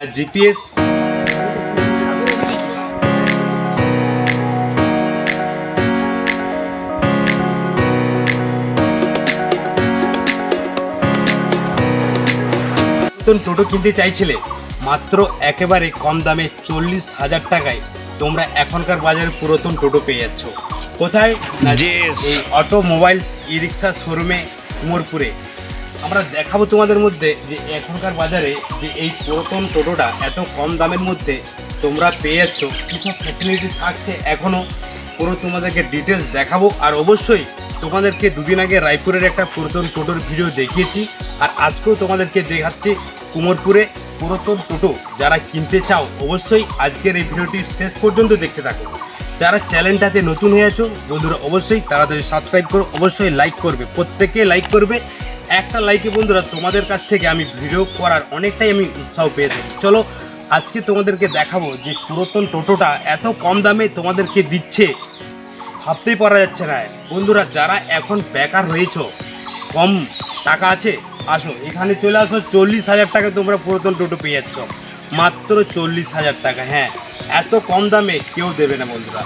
GPS নতুন টোটো কিনতে চাইছিলে মাত্র একেবারে কম দামে চল্লিশ হাজার টাকায় তোমরা এখনকার বাজারে পুরাতন টোটো পেয়ে যাচ্ছ। কোথায়? না Yes. এই অটো মোবাইলস ই রিক্সা শোরুমে কুমোরপুরে। আমরা দেখাবো তোমাদের মধ্যে যে এখনকার বাজারে যে এই পুরাতন টোটোটা এত কম দামের মধ্যে তোমরা পেয়ে যাচ্ছ কী সব ফ্যাসিলিটি থাকছে এখনও পুরো তোমাদেরকে ডিটেলস দেখাবো। আর অবশ্যই তোমাদেরকে দুদিন আগে রায়পুরের একটা পুরাতন টোটোর ভিডিও দেখিয়েছি। আর আজকেও তোমাদেরকে দেখাচ্ছি কুমোরপুরে পুরাতন টোটো। যারা কিনতে চাও, অবশ্যই আজকের এই ভিডিওটি শেষ পর্যন্ত দেখতে থাকো। যারা চ্যানেলটাতে নতুন হয়ে আছো, বন্ধুরা অবশ্যই তাড়াতাড়ি সাবস্ক্রাইব করো। অবশ্যই লাইক করবে। প্রত্যেকে লাইক করবে। একটা লাইকে বন্ধুরা, তোমাদের কাছ থেকে আমি ভিডিও করার অনেকটাই আমি উৎসাহ পেয়ে থাকি চলো, আজকে তোমাদেরকে দেখাবো যে পুরাতন টোটোটা এত কম দামে তোমাদেরকে দিচ্ছে। ভাবতেই পারা যাচ্ছে না। বন্ধুরা, যারা এখন বেকার রয়েছো, কম টাকা আছে, আসো, এখানে চলে আসো, চল্লিশ হাজার টাকা তোমরা পুরাতন টোটো পেয়ে যাচ্ছ। মাত্র চল্লিশ হাজার টাকা হ্যাঁ এত কম দামে কেউ দেবে না বন্ধুরা।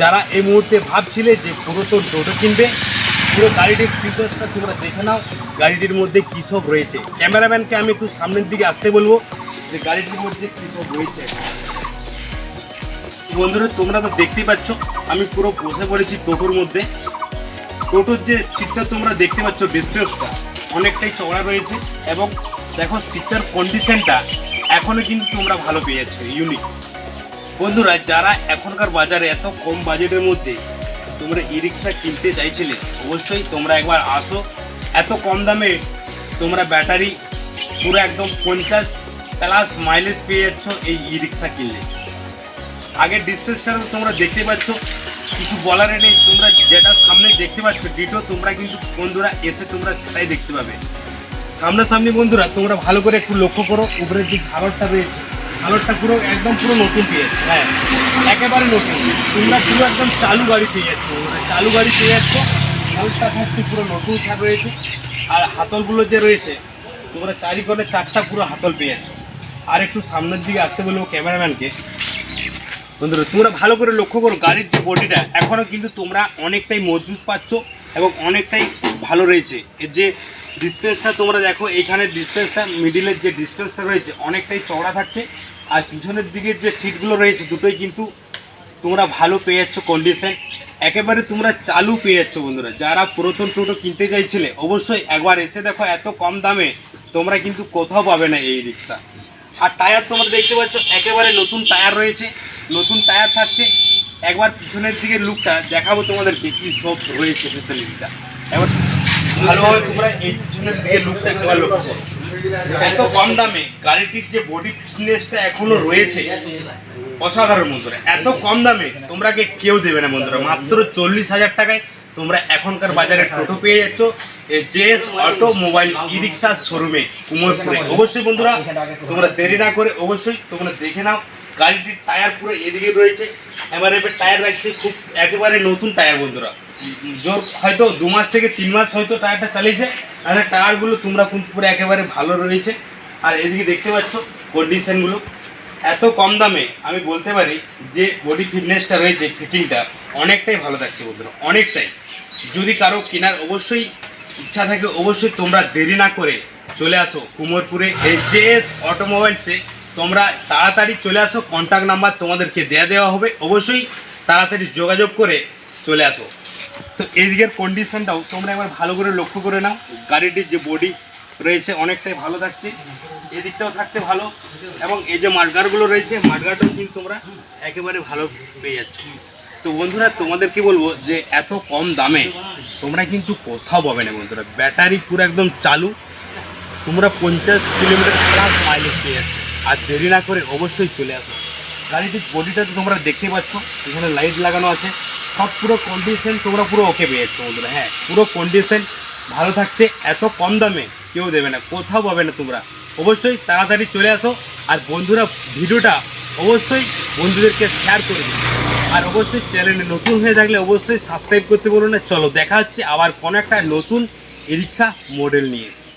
যারা এই মুহূর্তে ভাবছিলে যে পুরাতন টোটো কিনবে পুরো গাড়িটির ফিচার্সটা তোমরা দেখে নাও, গাড়িটির মধ্যে কী সব রয়েছে। ক্যামেরাম্যানকে আমি একটু সামনের দিকে আসতে বলব যে গাড়িটির মধ্যে কী সব রয়েছে। বন্ধুরা, তোমরা তো দেখতেই পাচ্ছ, আমি পুরো বসে পড়েছি টোটোর মধ্যে। টোটোর যে সিটটা তোমরা দেখতে পাচ্ছ ডিসপ্লেসটা অনেকটাই চওড়া রয়েছে এবং দেখো সিটটার কন্ডিশনটা এখনও কিন্তু তোমরা ভালো পেয়ে যাচ্ছ ইউনিক বন্ধুরা, যারা এখনকার বাজারে এত কম বাজেটের মধ্যে তোমরা ই রিক্সা কিনতে চাইছিলে, অবশ্যই তোমরা একবার আসো। এত কম দামে তোমরা ব্যাটারি পুরো একদম পঞ্চাশ প্লাস মাইলেজ পেয়ে যাচ্ছ এই ই রিক্সা কিনলে। আগের ডিসপ্লেসটা তোমরা দেখতে পাচ্ছ, কিছু বলার নেই, তোমরা যেটা সামনে দেখতে পাচ্ছ ডিটো তোমরা কিন্তু বন্ধুরা এসে তোমরা সেটাই দেখতে পাবে। সামনাসামনি বন্ধুরা, তোমরা ভালো করে একটু লক্ষ্য করো, উপরের যে ঝালরটা রয়েছে। ঝালরটা পুরো, একদম পুরো নতুন পেয়েছে হ্যাঁ একেবারে নতুন। তোমরা পুরো একদম চালু গাড়ি পেয়ে যাচ্ছ বন্ধুরা চালু গাড়ি পেয়ে যাচ্ছ। ঝালরটা থাকছে পুরো নতুন ছাড় রয়েছে আর হাতলগুলো যে রয়েছে, তোমরা চারি করে চারটা পুরো হাতল পেয়ে যাচ্ছ। আর একটু সামনের দিকে আসতে বলব ক্যামেরাম্যানকে। বন্ধুরা, তোমরা ভালো করে লক্ষ্য করো, গাড়ির যে বডিটা এখনও কিন্তু তোমরা অনেকটাই মজবুত পাচ্ছ এবং অনেকটাই ভালো রয়েছে। এর যে ডিসপ্লেসটা তোমরা দেখো, এখানে ডিসপ্লেসটা মিডিলের যে ডিসপ্লেসটা রয়েছে, অনেকটাই চওড়া থাকছে। আর পিছনের দিকের যে সিটগুলো রয়েছে, দুটোই কিন্তু তোমরা ভালো পেয়ে যাচ্ছ কন্ডিশন একেবারে তোমরা চালু পেয়ে যাচ্ছ বন্ধুরা। যারা পুরাতন টোটো কিনতে চাইছিলে, অবশ্যই একবার এসে দেখো, এত কম দামে তোমরা কিন্তু কোথাও পাবে না এই রিক্সা। আর টায়ার তোমরা দেখতে পাচ্ছ, একেবারে নতুন টায়ার রয়েছে, নতুন টায়ার থাকছে। একবার পিছনের দিকে লুকটা দেখাবো তোমাদেরকে কি সব রয়েছে ফেসিলিটিটা এবার ভালোভাবে তোমরা এই পিছনের দিকে লুকটা একবার লক্ষ্য করো। এত কম দামে গাড়িটির যে বডি ফিটনেসটা এখনও রয়েছে, অসাধারণ বন্ধুরা, এত কম দামে তোমরা কে কেউ দেবে না বন্ধুরা, মাত্র চল্লিশ হাজার টাকায় তোমরা এখনকার বাজারে টোটো পেয়ে যাচ্ছ JS automobile e rickshaw শোরুমে কুমোরপুরে। অবশ্যই বন্ধুরা, তোমরা দেরি না করে অবশ্যই তোমরা দেখে নাও, গাড়িটির টায়ার পুরো এদিকে রয়েছে এবারে টায়ার রাখছে, খুব একেবারে নতুন টায়ার বন্ধুরা। জোর, হয়তো দু মাস থেকে তিন মাস হয়তো টায়ারটা চালিয়েছে, আর টায়ারগুলো তোমরা কিন্তু পুরো একেবারে ভালো রয়েছে। আর এদিকে দেখতে পাচ্ছ কন্ডিশানগুলো এত কম দামে, আমি বলতে পারি যে বডি ফিটনেসটা রয়েছে ফিটিংটা অনেকটাই ভালো থাকছে বন্ধুরা, অনেকটাই। যদি কারও কেনার অবশ্যই ইচ্ছা থাকে, অবশ্যই তোমরা দেরি না করে চলে আসো কুমোরপুরে জেএস অটোমোবাইলসে। তোমরা তাড়াতাড়ি চলে আসো কন্ট্যাক্ট নাম্বার তোমাদেরকে দেয়া দেওয়া হবে। অবশ্যই তাড়াতাড়ি যোগাযোগ করে চলে আসো। তো এদিকের কন্ডিশনটাও তোমরা একবার ভালো করে লক্ষ্য করে নাও। গাড়িটির যে বডি রয়েছে অনেকটাই ভালো থাকছে। এদিকটাও থাকছে ভালো এবং এই যে মাঠগারগুলো রয়েছে মাঠগারটাও কিন্তু তোমরা একেবারে ভালো পেয়ে যাচ্ছ। তো বন্ধুরা, তোমাদের কি বলব যে এত কম দামে তোমরা কিন্তু কোথাও পাবে না বন্ধুরা। ব্যাটারি পুরো একদম চালু। তোমরা পঞ্চাশ কিলোমিটার প্লাস মাইলেজ পেয়ে যাচ্ছ। আর দেরি না করে অবশ্যই চলে আসো। গাড়িটির বডিটা তোমরা দেখতে পাচ্ছ। এখানে লাইট লাগানো আছে। সব পুরো কন্ডিশন তোমরা পুরো ওকে পেয়ে যাচ্ছ বন্ধুরা হ্যাঁ পুরো কন্ডিশন ভালো থাকছে, এত কম দামে কেউ দেবে না, কোথাও পাবে না তোমরা। অবশ্যই তাড়াতাড়ি চলে আসো, আর বন্ধুরা, ভিডিওটা অবশ্যই বন্ধুদেরকে শেয়ার করে দিন আর অবশ্যই চ্যানেলে নতুন হয়ে থাকলে অবশ্যই সাবস্ক্রাইব করতে বলুন না। চলো, দেখা হচ্ছে আবার কোনো একটা নতুন রিক্সা মডেল নিয়ে।